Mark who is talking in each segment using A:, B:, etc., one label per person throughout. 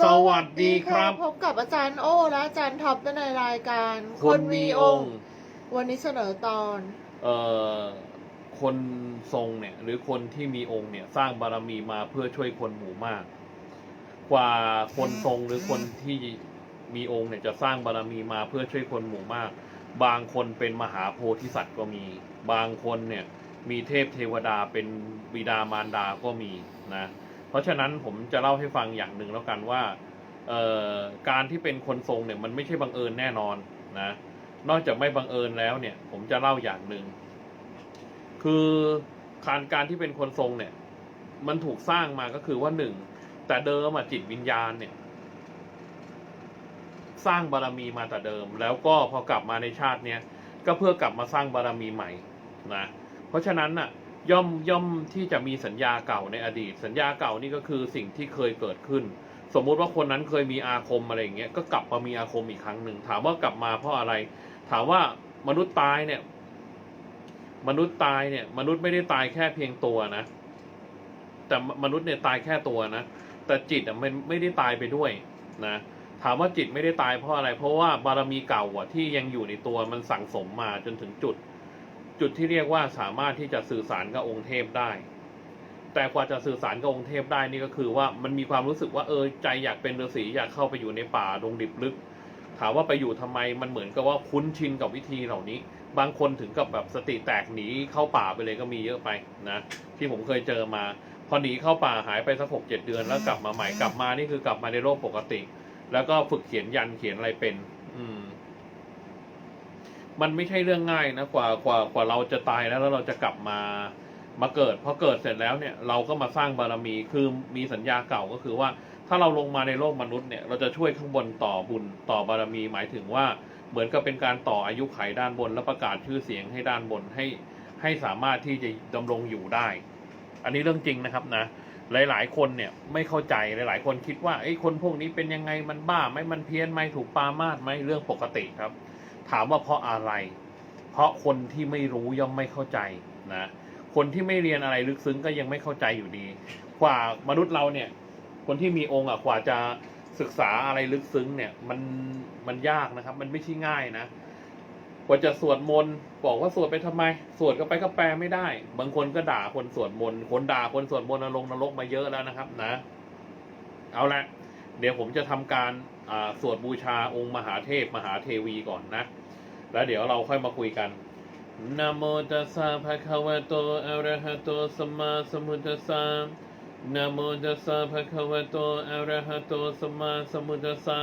A: สวัสดีครับ
B: พบกับอาจารย์โอ้และอาจารย์ท็อปในรายการ
A: คนมีองค์
B: วันนี้เสนอตอน
A: เอ่อคนทรงเนี่ย หรือคนที่มีองค์เนี่ย สร้างบารมีมาเพื่อช่วยคนหมู่มาก กว่าคนทรงหรือคนที่มีองค์เนี่ยจะสร้างบารมีมาเพื่อช่วยคนหมู่มาก บางคนเป็นมหาโพธิสัตว์ก็มี บางคนเนี่ย มีเทพเทวดาเป็นบิดามารดาก็มีนะ เพราะฉะนั้นผมจะเล่าให้ฟังอย่างหนึ่งแล้วกันว่าการที่เป็นคนทรงเนี่ยมันไม่ใช่บังเอิญแน่นอนนะนอกจากไม่บังเอิญแล้วเนี่ย ผมจะเล่าอย่างหนึ่งคือการการที่เป็นคนทรงเนี่ย มันถูกสร้างมาก็คือว่าหนึ่งแต่เดิมอะจิตวิญญาณเนี่ย สร้างบารมีมาแต่เดิม แล้วก็พอกลับมาในชาติเนี้ยก็เพื่อกลับมาสร้างบารมีใหม่นะเพราะฉะนั้นน่ะ ย่อมย่อมที่จะมีสัญญาเก่าในอดีต สัญญาเก่านี่ก็คือสิ่งที่เคยเกิดขึ้น สมมุติว่าคนนั้นเคยมีอาคมอะไรอย่างเงี้ยก็กลับมามีอาคมอีกครั้งหนึ่งถามว่ากลับมาเพราะอะไร ถามว่ามนุษย์ตายเนี่ย มนุษย์ตายเนี่ย มนุษย์ไม่ได้ตายแค่เพียงตัวนะ แต่มนุษย์เนี่ยตายแค่ตัวนะแต่จิตอะมันไม่ได้ตายไปด้วยนะถามว่าจิตไม่ได้ตายเพราะอะไร เพราะว่าบารมีเก่าอะที่ยังอยู่ในตัวมันสั่งสมมาจนถึงจุด จุดที่เรียกว่าสามารถที่จะสื่อสารกับองค์เทพได้ แต่กว่าจะสื่อสารกับองค์เทพได้นี่ก็คือว่ามันมีความรู้สึกว่าเออใจอยากเป็นฤาษีอยากเข้าไปอยู่ในป่าดงดิบลึก ถามว่าไปอยู่ทำไมมันเหมือนกับว่าคุ้นชินกับวิธีเหล่านี้ บางคนถึงกับแบบสติแตกหนีเข้าป่าไปเลยก็มีเยอะไปนะที่ผมเคยเจอมา พอหนีเข้าป่าหายไปสักหกเจ็ดเดือนแล้วกลับมาใหม่กลับมานี่คือกลับมาในโลกปกติ แล้วก็ฝึกเขียนยันเขียนอะไรเป็น อืม มันไม่ใช่เรื่องง่ายนะกว่ากว่ากว่าเราจะตายแล้วแล้วเราจะกลับมามาเกิดพอเกิดเสร็จแล้วเนี่ยเราก็มาสร้างบารมีคือมีสัญญาเก่าก็คือว่า ถ้าเราลงมาในโลกมนุษย์เนี่ยเราจะช่วยข้างบนต่อบุญต่อบารมีหมายถึงว่า เหมือนกับเป็นการต่ออายุไขด้านบน และประกาศชื่อเสียงให้ด้านบนให้ให้สามารถที่จะดำรงอยู่ได้ อันนี้เรื่องจริงนะครับนะ หลาย ๆ คนเนี่ยไม่เข้าใจหลาย ๆ คนคิดว่าไอ้คนพวกนี้เป็นยังไงมันบ้าไหมมันเพี้ยนไหมถูกปามาดไหมเรื่องปกติครับ ถามว่าเพราะอะไร เพราะคนที่ไม่รู้ย่อมไม่เข้าใจนะคนที่ไม่เรียนอะไรลึกซึ้งก็ยังไม่เข้าใจอยู่ดี กว่ามนุษย์เราเนี่ย คนที่มีองค์อะกว่าจะศึกษาอะไรลึกซึ้งเนี่ยมันมันยากนะครับ มันไม่ใช่ง่ายนะกว่าจะสวดมนต์บอกว่าสวดไปทำไม สวดก็ไปก็แปลไม่ได้ บางคนก็ด่าคนสวดมนต์คนด่าคนสวดมนต์นรกนรกมาเยอะแล้วนะครับ นะ เอาละเดี๋ยวผมจะทำการอ่าสวดบูชาองค์มหาเทพมหาเทวีก่อนนะ แล้วเดี๋ยวเราค่อยมาคุยกันนะโมตัสสะภะคะวะโตอะระหะโตสัมมาสัมพุทธัสสะนะโมตัสสะภะคะวะโตอะระหะโตสัมมาสัมพุทธัสสะ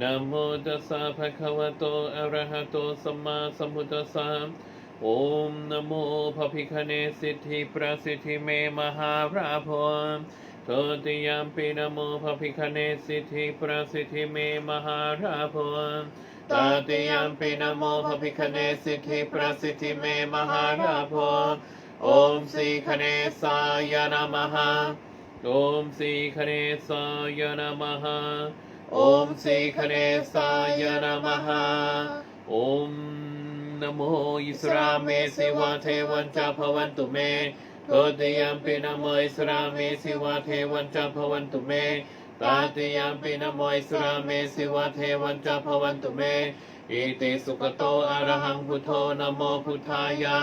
A: นะโมตัสสะภะคะวะโตอะระหะโตสัมมาสัมพุทธัสสะโอมนะโมพระพิคเนศสิทธิประสิทธิเมมหาราภรโตติยามปีนะโมพระพิคเนศสิทธิประสิทธิเมมหาราภร ตาติยมปินโมภะพิคเนสิทธิประสิทธิเมมหาราโพโอมสีคเนสายนามหาโอมสีคเนสายนามหาโอมสีคเนสายนามหาโอมนะโมอิสราเมสิวะเทวันจาภวันตุเมโตติยมปินโมอิสราเมสิวะเทวันจาภวันตุเม ตาติยามปินโมอิสราเมสิวะเทวันจาภวันตุเมอิติสุขโตอรหังพุทโธนโมพุทธายะ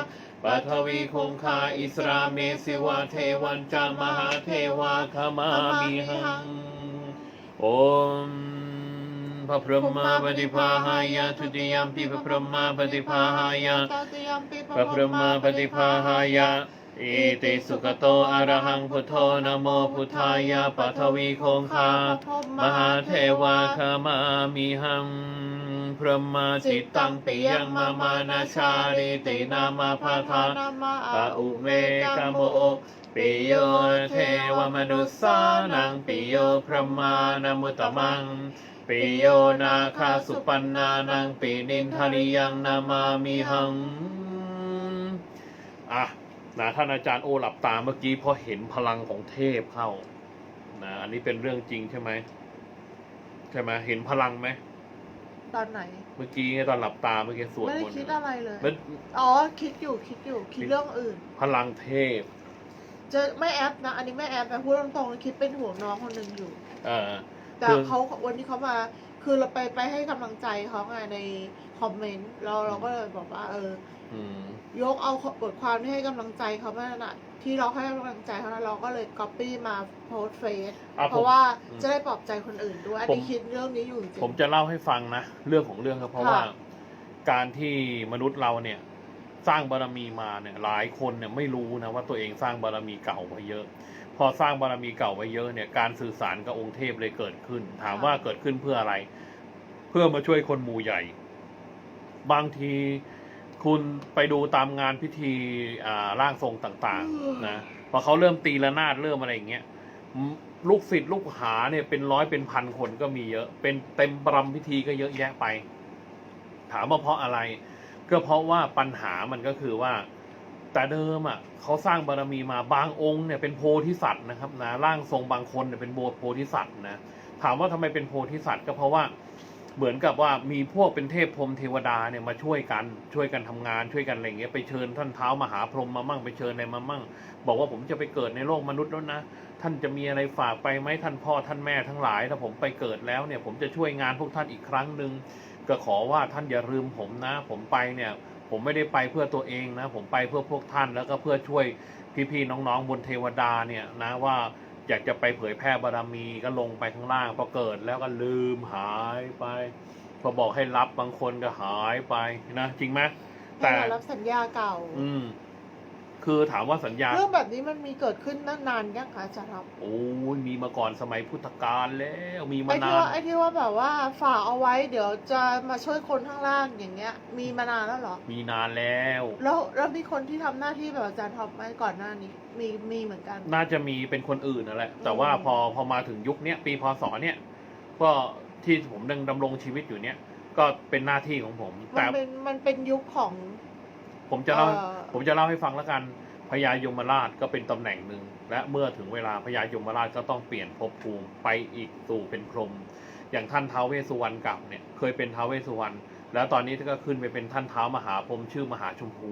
A: ปัทวีคงคาอิสราเมสิวะเทวันจามหาเทวาขมามิหังโอมพระพรหมาปฏิภาหายะทุติยมปิพระพรหมาปฏิภาหายะ
B: ตา
A: พระพรหมาปฏิภาหายะ อิติสุขโตอะระหังพุทโธนะโมพุทธายะปัทวีคงคามหาเทวาคามามิหังพระมาจิตตังปิยังมามานาชาลิตินามาพาทา
B: นามา
A: ปะอุเมกะโมปิโยเทวมนุสสานังปิโยพระมานมุตตมังปิโยนาคาสุปันนานังปินินทานิยังนามามิหังอะ นะท่านอาจารย์โอหลับตาเมื่อกี้เพราะเห็นพลังของเทพเข้านะอันนี้เป็นเรื่องจริงใช่ไหมใช่ไหมเห็นพลังไหม
B: ตอนไหน
A: เมื่อกี้ตอนหลับตาเมื่อกี้สวด
B: ไม่ได้
A: มนต์
B: คิดอะไรเลย
A: มัน
B: อ๋อคิดอยู่คิดอยู่คิดเรื่องอื่น
A: พลังเทพ
B: จะไม่แอปนะ อันนี้ไม่แอปนะพูดตรงๆคิดเป็นห่วงน้องคนหนึ่งอยู่
A: เอ่อ
B: แต่
A: คือ
B: เขาวันนี้เขามา คือเราไปไปให้กำลังใจเขาไงในคอมเมนต์เราเราก็เลยบอกว่า เออ
A: อืม
B: ยกเอาบทความที่ให้กำลังใจเขามาน่ะ ที่เราให้กำลังใจเขาแล้วเราก็เลยก๊อปปี้มาโพสเฟซ
A: อะ
B: เพ
A: ผม
B: ราะว่า
A: อืม
B: จะได้ปลอบใจคนอื่นด้วยอัน
A: ผม
B: นี้คิดเรื่องนี้อยู่จริง
A: ผมจะเล่าให้ฟังนะเรื่องของเรื่องก็เพราะ
B: ค่ะ
A: ว่าการที่มนุษย์เราเนี่ย สร้างบารมีมาเนี่ยหลายคนเนี่ยไม่รู้นะว่าตัวเองสร้างบารมีเก่าไว้เยอะพ อสร้างบารมีเก่าไว้เยอะเนี่ยการสื่อสารกับองค์เทพเลยเกิดขึ้น ถามว่าเกิดขึ้นเพื่ออะไร เพื่อมาช่วยคนหมู่ใหญ่ บางทีคุณไปดูตามงานพิธีร่างทรงต่างๆนะพอเขาเริ่มตีละนาดเริ่มอะไรอย่างเงี้ยลูกศิษย์ลูกหาเนี่ยเป็นร้อยเป็นพันคนก็มีเยอะ เป็นเต็มบรมพิธีก็เยอะแยะไป ถามว่าเพราะอะไร ก็เพราะว่าปัญหามันก็คือว่า แต่เดิมอะเขาสร้างบารมีมาบางองค์เนี่ยเป็นโพธิสัตว์นะครับนะร่างทรงบางคนเนี่ยเป็นโบสถ์โพธิสัตว์นะถามว่าทำไมเป็นโพธิสัตว์ก็เพราะว่าเหมือนกับว่ามีพวกเป็นเทพพรหมเทวดาเนี่ยมาช่วยกันช่วยกันทำงานช่วยกันอะไรเงี้ยไปเชิญท่านเท้ามหาพรหมมามั่งไปเชิญอะไรมามั่ง บอกว่าผมจะไปเกิดในโลกมนุษย์แล้วนะ ท่านจะมีอะไรฝากไปไหมท่านพ่อท่านแม่ทั้งหลายถ้าผมไปเกิดแล้วเนี่ยผมจะช่วยงานพวกท่านอีกครั้งหนึ่งก็ขอว่าท่านอย่าลืมผมนะ ผมไปเนี่ย ผมไม่ได้ไปเพื่อตัวเองนะ ผมไปเพื่อพวกท่านแล้วก็เพื่อช่วยพี่ๆน้องๆบนเทวดาเนี่ยนะว่าอยากจะไปเผยแพร่บารมีก็ลงไปข้างล่างพอเกิดแล้วก็ลืมหายไปพอบอกให้รับบางคนก็หายไปนะ จริงไหม
B: แต่
A: แต่
B: รับสัญญาเก่า
A: อืม คือถามว่าสัญญา
B: เรื่องแบบนี้มันมีเกิดขึ้นตั้งนานยังคะอาจารย์ครับ
A: โอ้ยมีมาก่อนสมัยพุทธกาลแล้วมีมา
B: ไอ้
A: นา
B: ที่ว่านไอ้ที่ว่าแบบว่าฝากเอาไว้เดี๋ยวจะมาช่วยคนข้างล่างอย่างเงี้ย มีมานานแล้วเหรอ
A: มีนานแล้ว
B: แล้วแล้วมีคนที่ทำหน้าที่แบบอาจารย์ท็อปไหมก่อนหน้านี้ มีมีเหมือนกัน
A: น่าจะมีเป็นคนอื่นนั่นแหละ แต่
B: อืม
A: ว่าพอพอมาถึงยุคเนี้ยปีพศเนี่ยก็ที่ผมยังดำรงชีวิตอยู่เนี่ย ก็เป็นหน้าที่ของผม
B: มั
A: แต่
B: นเป็นมันเป็นยุคของ
A: ผมจะเล่า
B: เอ่อ
A: ผมจะเล่าให้ฟังแล้วกันพญายมราชก็เป็นตำแหน่งหนึ่ง และเมื่อถึงเวลาพญายมราชก็ต้องเปลี่ยนภพภูมิไปอีกสู่เป็นพรหมอย่างท่านท้าวเวสสุวรรณเก่าเนี่ยเคยเป็นท้าวเวสสุวรรณแล้วตอนนี้ก็ขึ้นไปเป็นท่านท้าวมหาพรหมชื่อมหาชมพู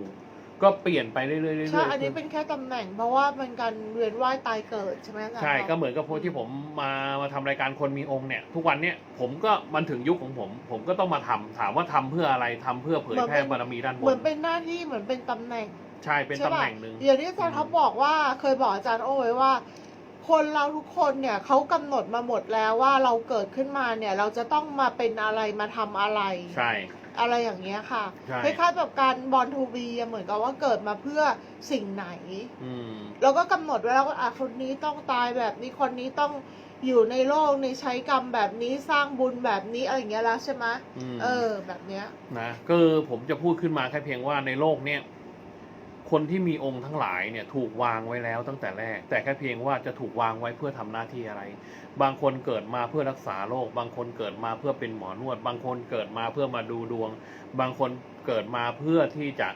A: ก็เปลี่ยนไปเรื่อยๆเรื่อยๆ
B: ใช่ อันนี้เป็นแค่ตำแหน่ง เพราะว่ามันการเวียนว่ายตายเกิดใช่ไหมอาจารย์
A: ใช่
B: ท็อป
A: ก็เหมือนกับพวกที่ผมมามาทำรายการคนมีองค์เนี่ย ทุกวันเนี่ยผมก็มันถึงยุคของผม ผมก็ต้องมาทำถามว่าทำเพื่ออะไรทำเพื่อเผยแพร่บารมีด้านบ
B: เหมือนนเป็นหน้าที่เหมือนเป็นตำแหน่ง
A: ใช่เป็น
B: ใช่
A: ตำ
B: ปะ
A: แหน่งหนึ่ง
B: อย่างที่อาจารย์
A: อืม
B: เขาบอกว่าเคยบอกอาจารย์โอ้ไว้ว่า คนเราทุกคนเนี่ยเขากำหนดมาหมดแล้วว่าเราเกิดขึ้นมาเนี่ย เราจะต้องมาเป็นอะไรมาทำอะไร
A: ใช่
B: อะไรอย่างเงี้ยค่ะ
A: ใช่
B: คล้ายๆแบบการบอลทูบีเหมือนกับว่าเกิดมาเพื่อสิ่งไหน
A: อืม
B: เราก็กำหนดไว้แล้วว่าอะคนนี้ต้องตายแบบนี้คนนี้ต้องอยู่ในโลกในใช้กรรมแบบนี้สร้างบุญแบบนี้อะไรอย่างเงี้ยแล้วใช่ไหม
A: อืม
B: เออ แบบเนี้ย
A: นะก็ผมจะพูดขึ้นมาแค่เพียงว่าในโลกเนี่ย คนที่มีองค์ทั้งหลายเนี่ยถูกวางไว้แล้วตั้งแต่แรก แต่แค่เพียงว่าจะถูกวางไว้เพื่อทำหน้าที่อะไร บางคนเกิดมาเพื่อรักษาโรค บางคนเกิดมาเพื่อเป็นหมอนวด บางคนเกิดมาเพื่อมาดูดวง บางคนเกิดมาเพื่อที่จะ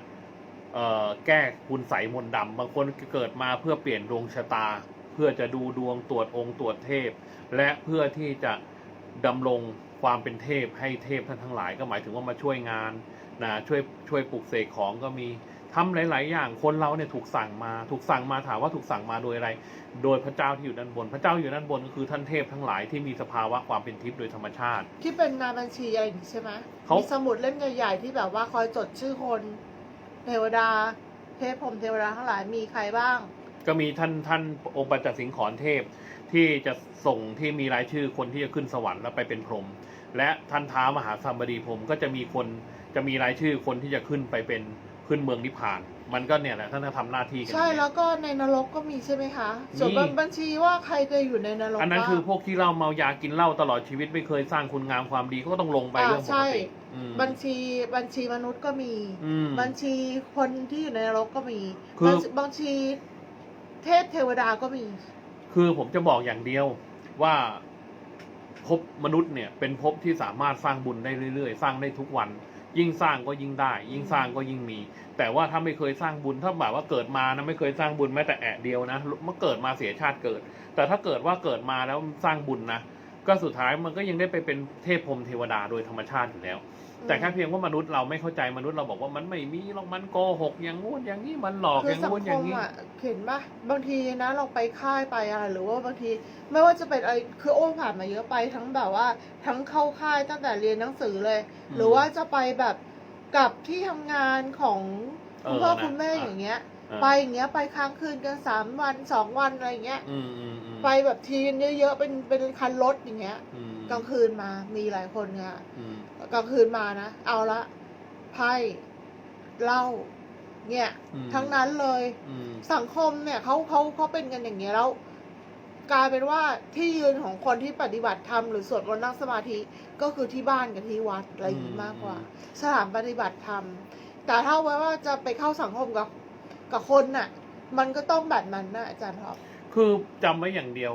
A: แก้คุณใสมนต์ดำบางคนเกิดมาเพื่อเปลี่ยนดวงชะตา เพื่อจะดูดวงตรวจองค์ตรวจเทพ และเพื่อที่จะดำรงความเป็นเทพให้เทพท่านทั้งหลายก็หมายถึงว่ามาช่วยงานนะช่วยช่วยปลุกเสกของก็มี ทำหลาย ๆ อย่างคนเราเนี่ยถูกสั่งมา ถูกสั่งมาถามว่าถูกสั่งมาโดยอะไร โดยพระเจ้าที่อยู่ด้านบน พระเจ้าอยู่ด้านบนก็คือท่านเทพทั้งหลายที่มีสภาวะความเป็นทิพย์โดยธรรมชาติ
B: ที่เป็นนายบัญชีอะไรอย่างงี้ใช่ไหม
A: เขา
B: มีสมุดเล่มใหญ่ ๆ ที่แบบว่าคอยจดชื่อคนเทวดา เทพพรหมเทวดาทั้งหลายมีใครบ้าง
A: ก็มีท่านท่านองค์ปัจจสิงขรเทพที่จะส่งที่มีรายชื่อคนที่จะขึ้นสวรรค์แล้วไปเป็นพรหมและท่านท้ามหาสัมบดีพรหมก็จะมีคนจะมีรายชื่อคนที่จะขึ้นไปเป็น ขึ้นเมืองนิพพาน มันก็เนี่ยแหละท่านจะทำหน้าที่กัน
B: ใช่
A: อย่างเงี้ย
B: แล้วก็ในนรกก็มีใช่ไหมคะส่วน
A: มี
B: บัญชีว่าใครจะอยู่ในนรก
A: อันนั้น
B: บ้าง
A: คือพวกที่เราเมายากินเหล้าตลอดชีวิตไม่เคยสร้างคุณงามความดีก็ต้องลงไป
B: อ่า
A: เรื่องป
B: ใช่
A: กติอืม
B: บัญชีบัญชีมนุษย์ก็มี
A: อืม
B: บัญชีคนที่อยู่ในนรกก็มี
A: คือ
B: บัญชีบัญชีเทพเทวดาก็มี
A: คือผมจะบอกอย่างเดียวว่าภพมนุษย์เนี่ยเป็นภพที่สามารถสร้างบุญได้เรื่อย ๆ สร้างได้ทุกวัน ยิ่งสร้างก็ยิ่งได้ ยิ่งสร้างก็ยิ่งมี แต่ว่าถ้าไม่เคยสร้างบุญถ้าแบบว่าเกิดมานะไม่เคยสร้างบุญแม้แต่แอะเดียวนะเมื่อเกิดมาเสียชาติเกิด แต่ถ้าเกิดว่าเกิดมาแล้วสร้างบุญนะก็สุดท้ายมันก็ยังได้ไปเป็นเทพพรมเทวดาโดยธรรมชาติอยู่แล้ว แต่แค่เพียงว่ามนุษย์เราไม่เข้าใจมนุษย์เราบอกว่ามันไม่มีหรอกมันโกหกอย่างงู้นอย่างนี้มันหลอก
B: คือ
A: อย่าง
B: สัง
A: งู้น
B: ค
A: อย่าง
B: ม
A: นี้
B: อะเห็นปะบางทีนะเราไปค่ายไปอะไรหรือว่าบางที ไม่ว่าจะเป็นอะไรคือโอ้ผ่านมาเยอะไปทั้งแบบว่า ทั้งเข้าค่ายตั้งแต่เรียนหนังสือเลย
A: อืม
B: หรือว่าจะไปแบบกับที่ทำงานของคุณพ่อ
A: เออนะ
B: คุณแม่
A: อะ
B: อย่างเงี้ย
A: อ่า
B: ไปอย่างเงี้ยไปค้างคืนกันสามวันสองวันอะไรอย่างเงี้ย
A: อืมอืมอืม
B: ไปแบบทีนเยอะๆเป็นเป็นคันรถอย่างเงี้ย
A: อืม
B: กลางคืนมามีหลายคนเนี่ย
A: อืม
B: กลางคืนมานะ เอาละไพ่เหล้าเนี่ย
A: อืม
B: ทั้งนั้นเลย
A: อืม
B: สังคมเนี่ยเขาเขาเขาเป็นกันอย่างเงี้ยแล้ว กลายเป็นว่าที่ยืนของคนที่ปฏิบัติธรรมหรือสวดมนต์นั่งสมาธิก็คือที่บ้านกับที่วัดอะไรอย่างงี้มากกว่าสถานปฏิบัติธรรม แต่ถ้าไว้ว่าจะไปเข้าสังคมกับกับคนน่ะ มันก็ต้องแบบนั้นนะอาจารย์ท็อป
A: คือจำไว้อย่างเดียว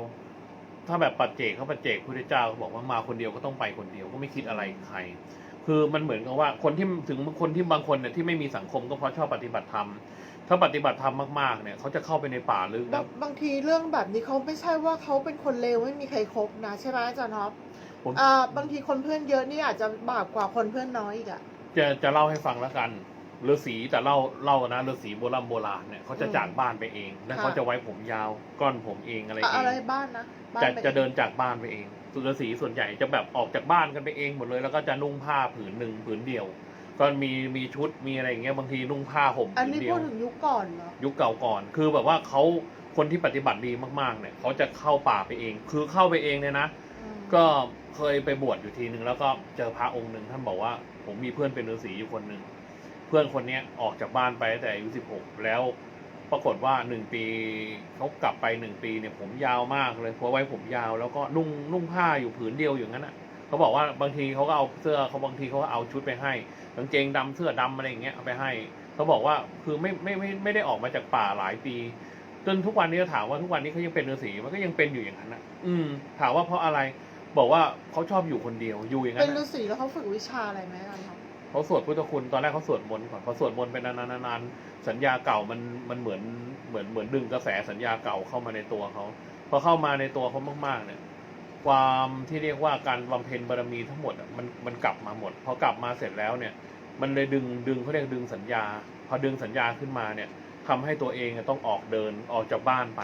A: ถ้าแบบปัจเจกเขาปัจเจกพุทธเจ้าเขาบอกว่ามาคนเดียวก็ต้องไปคนเดียวก็ไม่คิดอะไรกับใคร คือมันเหมือนกับว่าคนที่ถึงคนที่บางคนเนี่ยที่ไม่มีสังคมก็เพราะชอบปฏิบัติธรรมถ้าปฏิบัติธรรมมากๆเนี่ยเขาจะเข้าไปในป่าลึก
B: บา
A: นะ
B: งบางทีเรื่องแบบนี้เขาไม่ใช่ว่าเขาเป็นคนเลวไม่มีใครคบนะใช่ไหมอาจารย์ท็อป
A: ผม
B: อ่าบางทีคนเพื่อนเยอะนี่อาจจะบาปกว่าคนเพื่อนน้อยอีกอะ
A: จะจะเล่าให้ฟังแล้วกัน ฤาษีแต่เล่าเล่านะฤาษีโบราณโบราณเนี่ยเขาจะ
B: อืม
A: จากบ้านไปเองแล้ว
B: ค่ะ
A: เขาจะไว้ผมยาวก้อนผมเองอะไร
B: อะ
A: เอ
B: ไรงบ้านนะบ้าน
A: จะ
B: ป็
A: จะเดินจากบ้านไปเองสุรศรีส่วนใหญ่จะแบบออกจากบ้านกันไปเองหมดเลย แล้วก็จะนุ่งผ้าผืนหนึ่งผืนเดียวก็มีมีชุดมีอะไรอย่างเงี้ยบางทีนุ่งผ้าห่ม
B: อัน
A: ผืน
B: นี้
A: เดีย
B: พู
A: ว
B: ดถึงยุคก่อนเหรอ
A: ยุคเก่าก่อน คือแบบว่าเขาคนที่ปฏิบัติดีมากๆเนี่ยเขาจะเข้าป่าไปเอง คือเข้าไปเองเนี่ยนะ
B: อืม
A: ก็เคยไปบวชอยู่ทีหนึ่งแล้วก็เจอพระองค์หนึ่งท่านบอกว่า ผมมีเพื่อนเป็นฤาษีอยู่คนหนึ่ง เพื่อนคนเนี้ยออกจากบ้านไปตั้งแต่อายุสิบหกแล้วปรากฏว่าหนึ่งปีเขากลับไปหนึ่งปีเนี่ยผมยาวมากเลยเพราะไว้ผมยาวแล้วก็นุ่งนุ่งผ้าอยู่ผืนเดียวอย่างนั้นอะเขาบอกว่าบางทีเขาก็เอาเสื้อเขาบางทีเขาก็เอาชุดไปให้กางเกงดำเสื้อดำอะไรอย่างเงี้ยเอาไปให้เขาบอกว่าคือไม่ไม่ไม่ไม่ได้ออกมาจากป่าหลายปี จนทุกวันนี้ก็ถามว่าทุกวันนี้เขายังเป็นฤาษีมันก็ยังเป็นอยู่อย่างนั้นนะอืม ถามว่าเพราะอะไร บอกว่าเขาชอบอยู่คนเดียวอยู่อย่างนั้น
B: เป็นฤาษีแล้วเขาฝึกวิชาอะไรไหมอาจารย์
A: เขาสวดพุทธคุณตอนแรกเขาสวดมนต์ก่อนพอสวดมนต์ไปนานๆๆสัญญาเก่ามันมันเหมือนเหมือนเหมือนดึงกระแสสัญญาเก่าเข้ามาในตัวเขาพอเข้ามาในตัวเขามากๆ เนี่ย ความที่เรียกว่าการบำเพ็ญบารมีทั้งหมดมันมันกลับมาหมดพอกลับมาเสร็จแล้วเนี่ย มันเลยดึงดึงเขาเรียกดึงสัญญา พอดึงสัญญาขึ้นมาเนี่ยทำให้ตัวเองต้องออกเดินออกจากบ้านไป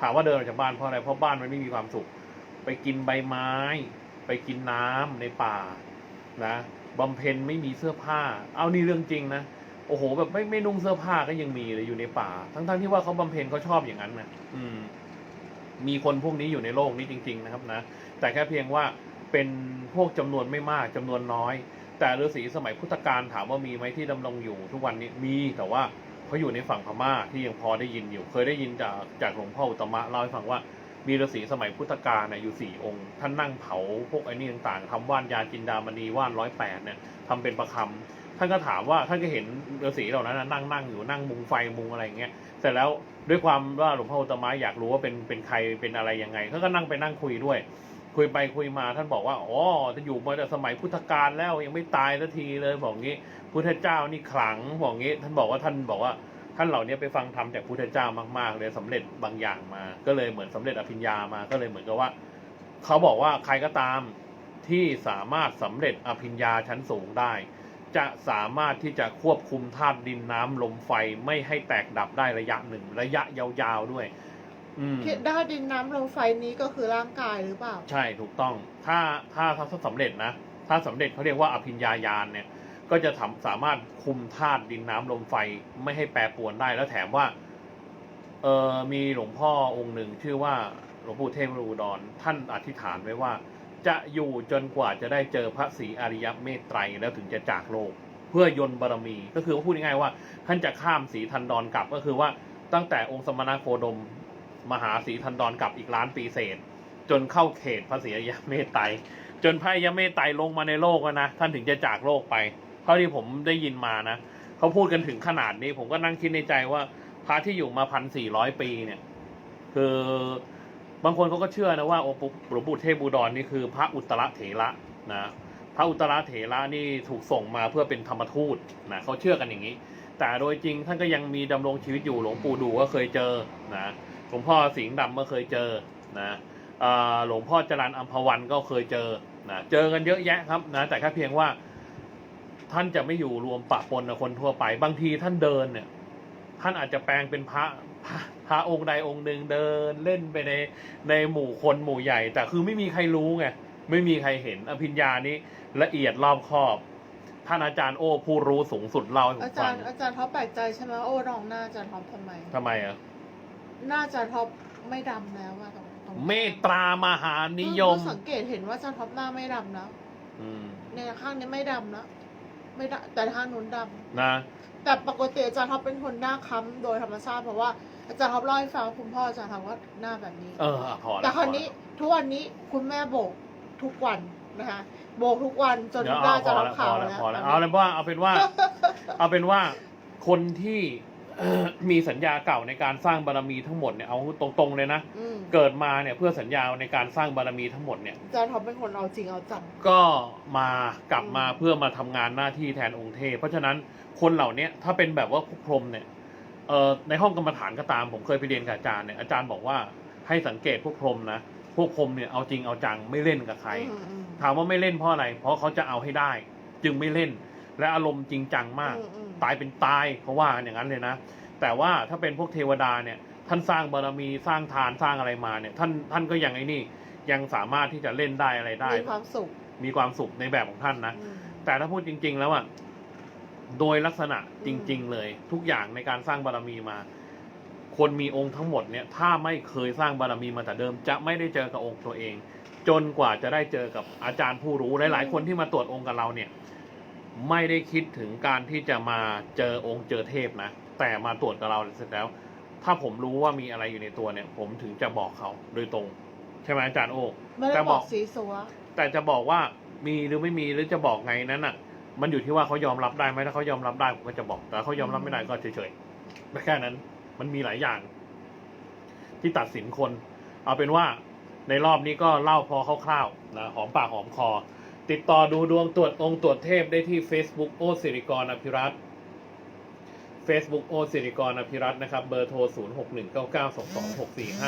A: ถามว่าเดินออกจากบ้านเพราะอะไรเพราะบ้านมันไม่มีความสุข ไปกินใบไม้ ไปกินน้ำในป่านะ บำเพ็ญไม่มีเสื้อผ้า เอานี่เรื่องจริงนะ โอ้โห แบบไม่ไม่นุ่งเสื้อผ้าก็ยังมีเลยอยู่ในป่า ทั้งๆที่ว่าเขาบำเพ็ญเขาชอบอย่างนั้นนะอืม มีคนพวกนี้อยู่ในโลกนี้จริง ๆ นะครับนะ แต่แค่เพียงว่าเป็นพวกจำนวนไม่มากจำนวนน้อย แต่ฤาษีสมัยพุทธกาลถามว่ามีไหมที่ดำรงอยู่ ทุกวันนี้มีแต่ว่าเขาอยู่ในฝั่งพม่าที่ยังพอได้ยินอยู่ เคยได้ยินจากจากหลวงพ่ออุตมะเล่าให้ฟังว่า มีฤาษีสมัยพุทธกาลเนี่ยอยู่สี่องค์ ท่านนั่งเผาพวกไอ้นี่ต่างๆทำว่านยาจินดามณีว่านร้อยแปดเนี่ยทำเป็นประคำท่านก็ถามว่าท่านก็เห็นฤาษีเหล่านั้นนะนั่งนั่งอยู่นั่งมุงไฟมุงอะไรอย่างเงี้ยเสร็จแล้วด้วยความว่าหลวงพ่ออุตมะอยากรู้ว่าเป็นเป็นใครเป็นอะไรยังไงเขานก็นั่งไปนั่งคุยด้วย คุยไปคุยมาท่านบอกว่าอ๋อจะอยู่มาแต่สมัยพุทธกาลแล้วยังไม่ตายสักทีเลยบอกงี้พุทธเจ้านี่ขลังบอกงี้ ท่านบอกว่าท่านบอกว่า ท่านเหล่านี้ไปฟังธรรมจากพุทธเจ้ามากๆเลยสำเร็จบางอย่างมา ก็เลยเหมือนสำเร็จอภิญญามาก็เลยเหมือนกับว่า เขาบอกว่าใครก็ตามที่สามารถสำเร็จอภิญญาชั้นสูงได้ จะสามารถที่จะควบคุมธาตุดินน้ำลมไฟไม่ให้แตกดับได้ระยะหนึ่งระยะยาวๆด้วยอืม
B: ที่ด้านดินน้ำลมไฟนี้ก็คือร่างกายหรือเปล่า
A: ใช่ถูกต้อง ถ้าถ้าถ้าสำเร็จนะ ถ้าสำเร็จเขาเรียกว่าอภิญญาญาณเนี่ย ก็จะทำสามารถคุมธาตุดินน้ำลมไฟไม่ให้แปรปรวนได้แล้วแถมว่าเออมีหลวงพ่อองค์หนึ่งชื่อว่าหลวงปู่เทพรูดรท่านอธิษฐานไว้ว่า จะอยู่จนกว่าจะได้เจอพระศรีอริยเมตไตรแล้วถึงจะจากโลก เพื่อยนบารมี ก็คือว่าพูดง่ายๆว่า ท่านจะข้ามสีทันดรกลับก็คือว่าตั้งแต่องค์สมณโคดม มหาสีทันดรกลับอีกล้านปีเศษ จนเข้าเขตพระศรีอริยเมตไตรจนพระอริยเมตไตรลงมาในโลกนะท่านถึงจะจากโลกไป ท่าที่ผมได้ยินมานะเขาพูดกันถึงขนาดนี้ ผมก็นั่งคิดในใจว่าพระที่อยู่มาพันสี่ร้อยปีเนี่ย คือบางคนเขาก็เชื่อนะว่าองค์ปู่หลวงปู่เทพบูดรนี่คือ พระอุตรเถระนะพระอุตรเถระนี่ถูกส่งมาเพื่อเป็นธรรมทูตนะเขาเชื่อกันอย่างนี้ แต่โดยจริงท่านก็ยังมีดำรงชีวิตอยู่หลวงปู่ดูก็เคยเจอนะหลวงพ่อสิงห์ดำก็เคยเจอนะหลวงพ่อจรันอัมพวันก็เคยเจอนะเจอกันเยอะแยะครับนะแต่แค่เพียงว่า ท่านจะไม่อยู่รวมปะปนกับคนทั่วไป บางทีท่านเดินเนี่ย ท่านอาจจะแปลงเป็นพระพระพระองค์ใดองค์หนึ่งเดินเล่นไปในในหมู่คนหมู่ใหญ่ แต่คือไม่มีใครรู้ไงไม่มีใครเห็นอภิญญานี้ละเอียดรอบคอบ ท่านอาจารย์โอ้ผู้รู้สูงสุดเล่าให้ผ
B: อาม
A: ฟั
B: จางรย์อาจารย์ท็อปแปลกใจใช่ไหมโอ้รองหน้าอาจารย์ท็อปทำไม
A: ทำไมอะ
B: หน้าอาจารย์ท็อปไม่ดำแล้วอะตรงตรง
A: เมตตามหานิยม
B: เพิ่งสังเกตเห็นว่าอาจารย์ท็อปหน้าไม่ดำแล้ว
A: อืม
B: เนี่ยข้างนี้ไม่ดำแล้ว ไม่ดำแต่ข้างนู้นดำ
A: นะ
B: แต่ปกติอาจารย์ท็อปเป็นคนหน้าค้ำโดยธรรมชาติเพราะว่าอาจารย์ท็อปเล่าให้ฟังว่าคุณพ่ออาจารย์ท็อปว่าหน้าแบบนี้
A: เอออะพอแล้ว
B: แต่คราว
A: พอ
B: นี้
A: แล้ว
B: ทุกวันนี้คุณแม่โบกทุกวันนะคะโบกทุกวันจน
A: เดี๋ยว
B: หน้า
A: เอา
B: จะ
A: พอ
B: รับ
A: แล้วพ
B: ขาว
A: อแล้ว
B: แล้ว
A: พอแล้วเอาเลยว่าเอาเป็นว่า เอาเป็นว่าคนที่เอ่อ มีสัญญาเก่าในการสร้างบารมีทั้งหมดเนี่ยเอาตรงๆเลยนะ
B: อืม
A: เกิดมาเนี่ยเพื่อสัญญาในการสร้างบารมีทั้งหมดเนี่ย
B: อาจารย์ท็อปเป็นคนเอาจริงเอาจัง
A: ก็มากลับมา
B: อืม
A: เพื่อมาทำงานหน้าที่แทนองค์เทพ เพราะฉะนั้นคนเหล่าเนี้ยถ้าเป็นแบบว่าพวกพรหมเนี่ยเอ่อในห้องกรรมฐานก็ตามผมเคยไปเรียนกับอาจารย์เนี่ยอาจารย์บอกว่าให้สังเกตพวกพรหมนะพวกพรหมเนี่ยเอาจริงเอาจังไม่เล่นกับใคร
B: อืมอืม
A: ถามว่าไม่เล่นเพราะอะไร เพราะเขาจะเอาให้ได้ จึงไม่เล่น และอารมณ์จริงจังมาก
B: อืมอืม
A: ตายเป็นตายเขาว่ากันอย่างนั้นเลยนะ แต่ว่าถ้าเป็นพวกเทวดาเนี่ยท่านสร้างบารมีสร้างทานสร้างอะไรมาเนี่ยท่านท่านก็ยังไอ้นี่ยังสามารถที่จะเล่นได้อะไรได้
B: มีความสุข
A: มีความสุขในแบบของท่านนะ
B: อืม
A: แต่ถ้าพูดจริง ๆ แล้วอะโดยลักษณะจริง ๆ เลย ทุกอย่างในการสร้างบารมีมา คนมีองค์ทั้งหมดเนี่ย ถ้าไม่เคยสร้างบารมีมาแต่เดิม จะไม่ได้เจอกับองค์ตัวเอง จนกว่าจะได้เจอกับอาจารย์ผู้รู้หลาย ๆ คนที่มาตรวจองค์กับเราเนี่ย ไม่ได้คิดถึงการที่จะมาเจอองค์เจอเทพนะ แต่มาตรวจกับเราเสร็จแล้ว ถ้าผมรู้ว่ามีอะไรอยู่ในตัวเนี่ย ผมถึงจะบอกเขาโดยตรง ใช่ไหมอาจารย์โอ้
B: ไม่ได้
A: แต่
B: บบอ
A: อกก
B: สีสัว
A: แต่จะบอกว่ามีหรือไม่มีหรือจะบอกไงนั้นอะ มันอยู่ที่ว่าเขายอมรับได้ไหมถ้าเขายอมรับได้ผมก็จะบอก แต่เขายอมรับไม่ได้ก็เฉยๆแค่นั้น มันมีหลายอย่าง ที่ตัดสินคน เอาเป็นว่าในรอบนี้ก็เล่าพอคร่าวๆนะหอมปากหอมคอ ติดต่อดูดวงตรวจองค์ตรวจเทพได้ที่ Facebook โอสิริกรอภิรัต Facebook โอสิริกรอภิรัตน์นะครับ เบอร์โทร 0 6 1 9 9 2 2 6 4 5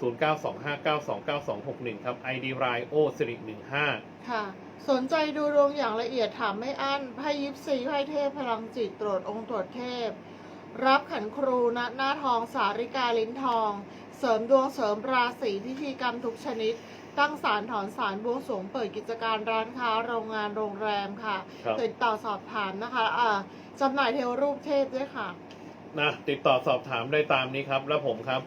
A: 0 9 2 5 9 2 9 2 6 1 ครับ ID รายโอสิริ15
B: ค่ะ สนใจดูดวงอย่างละเอียดถามไม่อั้นไพ่ยิปซีไพ่เทพพลังจิตตรวจองค์ตรวจเทพ รับขันครูณหน้าทองสาริกาลิ้นทอง เสริมดวงเสริมราศีพิธีกรรมทุกชนิด ตั้งศาลถอนศาลบวงสรวงเปิดกิจการร้านค้าโรงงานโรงแรมค่ะ
A: ครับ
B: ติดต่อสอบถามนะคะอ่าจำหน่ายเทวรูปเทพด้วยค่ะ
A: นะติดต่อสอบถามได้ตามนี้ครับ แล้วผมครับ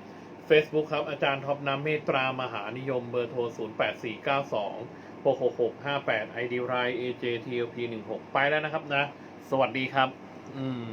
A: Facebook ครับ อาจารย์ท็อปน้ำเมตตามหานิยมเบอร์โทร 0 8 4 9 2 6 6 6 5 8 ID ราย AJTLP 1 6 ไปแล้วนะครับนะ สวัสดีครับ อืม